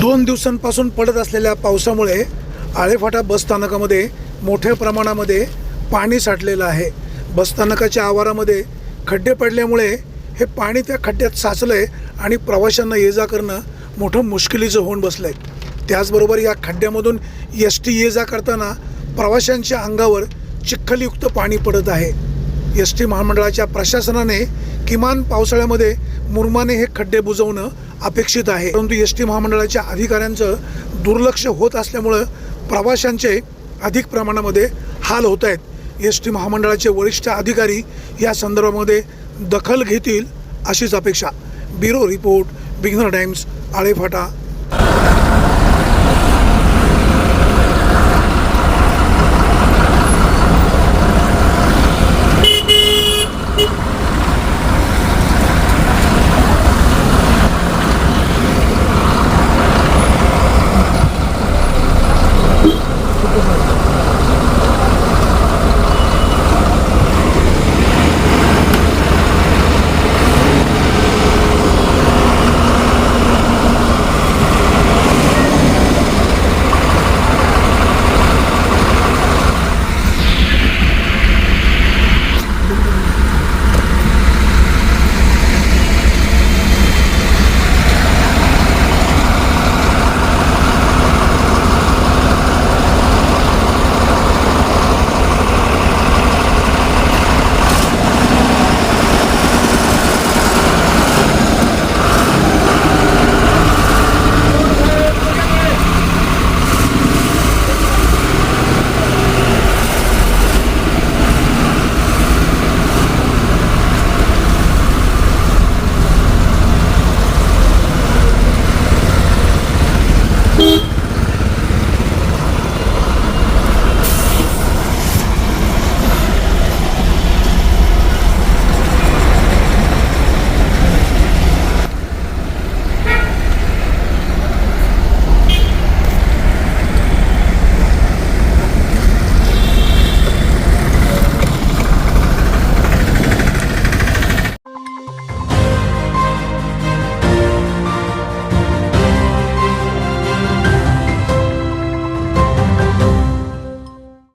दोन दिवसांपासून पडत असलेल्या पावसामुळे आळेफाटा बसस्थानकामध्ये मोठ्या प्रमाणामध्ये पाणी साठलेलं आहे. बसस्थानकाच्या आवारामध्ये खड्डे पडल्यामुळे हे पाणी त्या खड्ड्यात साचलं आहे आणि प्रवाशांना ये जा करणं मोठं मुश्किलीचं होऊन बसलं आहे त्याचबरोबर या खड्ड्यामधून एस टी ये जा करताना प्रवाशांच्या अंगावर चिखलयुक्त पाणी पडत आहे. एस टी महामंडळाच्या प्रशासनाने किमान पावसाळ्यामध्ये मुरमाने हे खड्डे बुजवणं अपेक्षित आहे. परंतु एस टी महामंडळाच्या अधिकाऱ्यांचं दुर्लक्ष होत असल्यामुळं प्रवाशांचे अधिक प्रमाणामध्ये हाल होत आहेत. एस टी महामंडळाचे वरिष्ठ अधिकारी या संदर्भामध्ये दखल घेतील अशीच अपेक्षा. ब्युरो रिपोर्ट बिग्नर टाइम्स आळेफाटा